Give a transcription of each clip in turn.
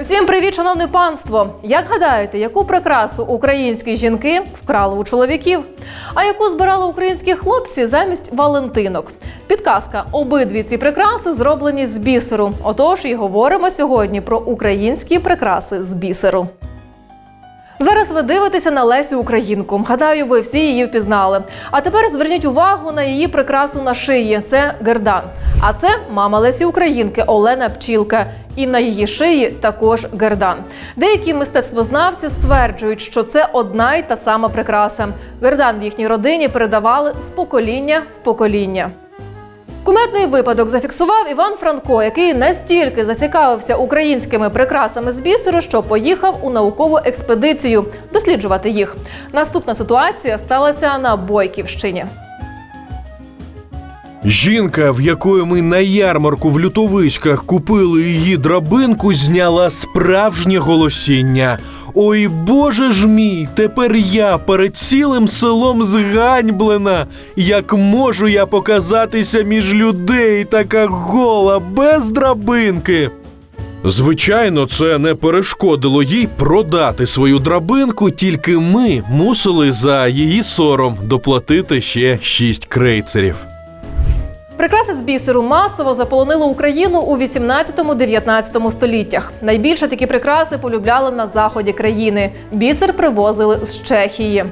Усім привіт, шановне панство! Як гадаєте, яку прикрасу українські жінки вкрали у чоловіків? А яку збирали українські хлопці замість валентинок? Підказка: обидві ці прикраси зроблені з бісеру. Отож, і говоримо сьогодні про українські прикраси з бісеру. Зараз ви дивитеся на Лесю Українку. Гадаю, ви всі її впізнали. А тепер зверніть увагу на її прикрасу на шиї. Це гердан. А це мама Лесі Українки Олена Пчілка. І на її шиї також гердан. Деякі мистецтвознавці стверджують, що це одна й та сама прикраса. Гердан в їхній родині передавали з покоління в покоління. Куметний випадок зафіксував Іван Франко, який настільки зацікавився українськими прикрасами з бісеру, що поїхав у наукову експедицію досліджувати їх. Наступна ситуація сталася на Бойківщині. Жінка, в якої ми на ярмарку в лютовиськах купили її драбинку, зняла справжнє голосіння. Ой, боже ж мій, тепер я перед цілим селом зганьблена. Як можу я показатися між людей така гола, без драбинки? Звичайно, це не перешкодило їй продати свою драбинку, тільки ми мусили за її сором доплатити ще шість крейцерів. Прикраси з бісеру масово заполонили Україну у 18-19 століттях. Найбільше такі прикраси полюбляли на заході країни. Бісер привозили з Чехії.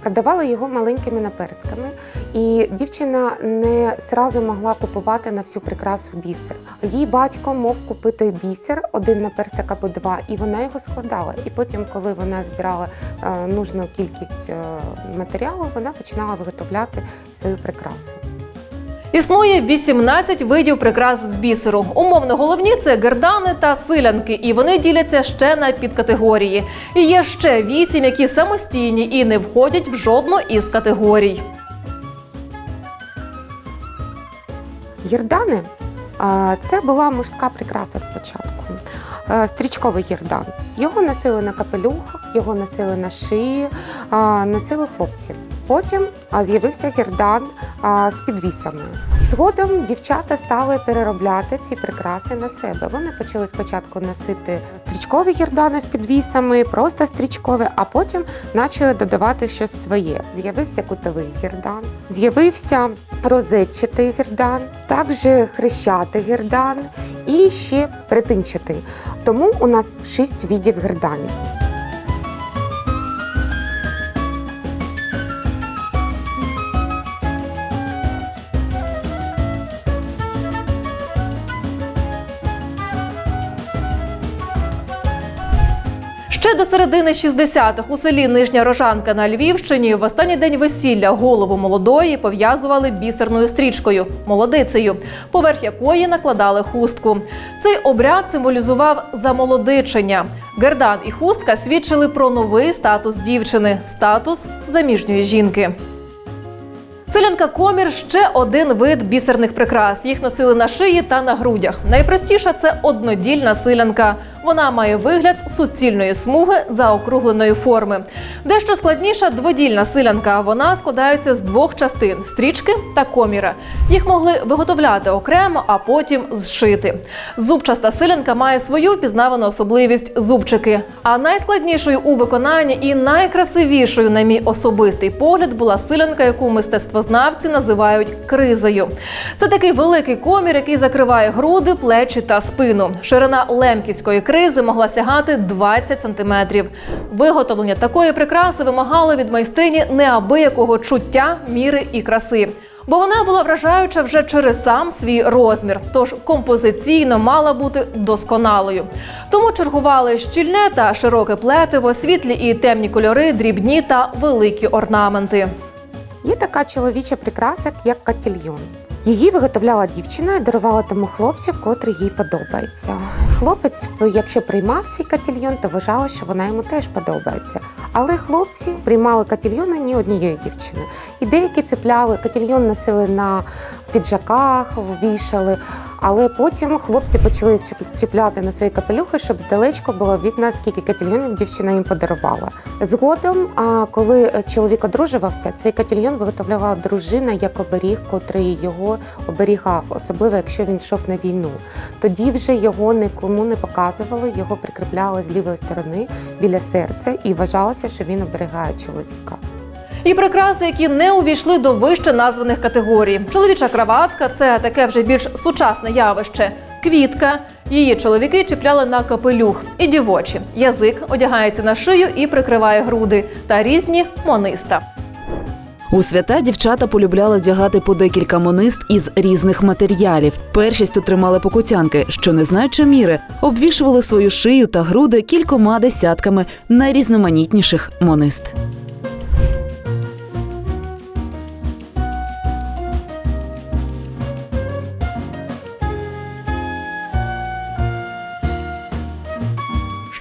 Продавали його маленькими наперстками, і дівчина не зразу могла купувати на всю прикрасу бісер. Її батько мог купити бісер, один наперсток або два, і вона його складала. І потім, коли вона збирала е, нужну кількість е, матеріалу, вона починала виготовляти свою прикрасу. Існує 18 видів прикрас з бісеру. Умовно головні це гердани та силянки, і вони діляться ще на підкатегорії. І є ще 8, які самостійні і не входять в жодну із категорій. Гірдани це була мужська прикраса спочатку. Е, Стрічковий гірдан. Його носили на капелюх, його носили на шиї, носили хлопці. Потім з'явився гірдан з підвісами. Згодом дівчата стали переробляти ці прикраси на себе. Вони почали спочатку носити стрічкові гірдани з підвісами, просто стрічкові, а потім почали додавати щось своє. З'явився кутовий гірдан, з'явився розетчатий гірдан, також хрещатий гірдан і ще притинчатий. Тому у нас шість видів гірданів. Ще до середини 60-х у селі Нижня Рожанка на Львівщині в останній день весілля голову молодої пов'язували бісерною стрічкою молодицею, поверх якої накладали хустку. Цей обряд символізував замолодичення. Гердан і хустка свідчили про новий статус дівчини статус заміжньої жінки. Селянка комір ще один вид бісерних прикрас. Їх носили на шиї та на грудях. Найпростіша це однодільна силянка. Вона має вигляд суцільної смуги заокругленої форми. Дещо складніша дводільна силянка. Вона складається з двох частин стрічки та коміра. Їх могли виготовляти окремо, а потім зшити. Зубчаста силянка має свою впізнавану особливість зубчики. А найскладнішою у виконанні і найкрасивішою, на мій особистий погляд, була силянка, яку мистецтвознавці називають кризою. Це такий великий комір, який закриває груди, плечі та спину. Ширина лемківської кризи могла сягати 20 сантиметрів. Виготовлення такої прикраси вимагало від майстрині неабиякого чуття, міри і краси. Бо вона була вражаюча вже через сам свій розмір, тож композиційно мала бути досконалою. Тому чергували щільне та широке плетиво, світлі і темні кольори, дрібні та великі орнаменти. Є така чоловіча прикраса, як котельйон. Її виготовляла дівчина і дарувала тому хлопцю, котрий їй подобається. Хлопець, якщо приймав цей катільйон, то вважала, що вона йому теж подобається. Але хлопці приймали котельйони ні однієї дівчини. І деякі цепляли катільйон носили на піджаках, вішали, Але потім хлопці почали їх чіпляти на свої капелюхи, щоб здалечко було видно, скільки котельйонів дівчина їм подарувала. Згодом, коли е, чоловік одружувався, цей котельйон виготовляла дружина як оберіг, котрий його оберігав, особливо якщо він йшов на війну. Тоді вже його нікому не показували, його прикріпляли з лівої сторони біля серця і вважалося, що він оберігає чоловіка. І прикраси, які не увійшли до вище названих категорій. Чоловіча краватка це таке вже більш сучасне явище. Квітка. Її чоловіки чіпляли на капелюх. І дівочі. Язик одягається на шию і прикриває груди. Та різні мониста. У свята дівчата полюбляли одягати по декілька монист із різних матеріалів. Першість тут покутянки, що не знаючи міри, обвішували свою шию та груди кількома десятками найрізноманітніших монист.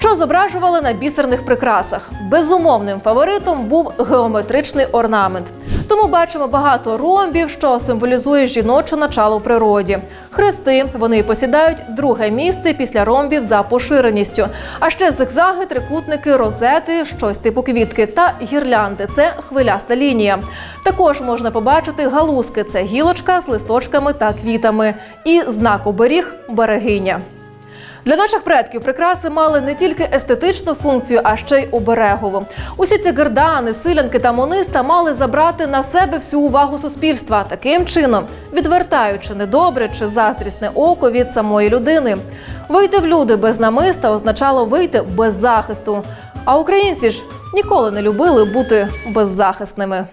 Що зображували на бісерних прикрасах? Безумовним фаворитом був геометричний орнамент. Тому бачимо багато ромбів, що символізує жіноче начало в природі. Хрести вони посідають друге місце після ромбів за поширеністю. А ще зигзаги, трикутники, розети, щось типу квітки та гірлянди це хвиляста лінія. Також можна побачити галузки це гілочка з листочками та квітами. І знак оберіг берегиня. Для наших предків прикраси мали не тільки естетичну функцію, а ще й оберегову. Усі ці гердани, силянки та мониста мали забрати на себе всю увагу суспільства, таким чином відвертаючи недобре чи заздрісне око від самої людини. Вийти в люди без намиста означало вийти без захисту. А українці ж ніколи не любили бути беззахисними.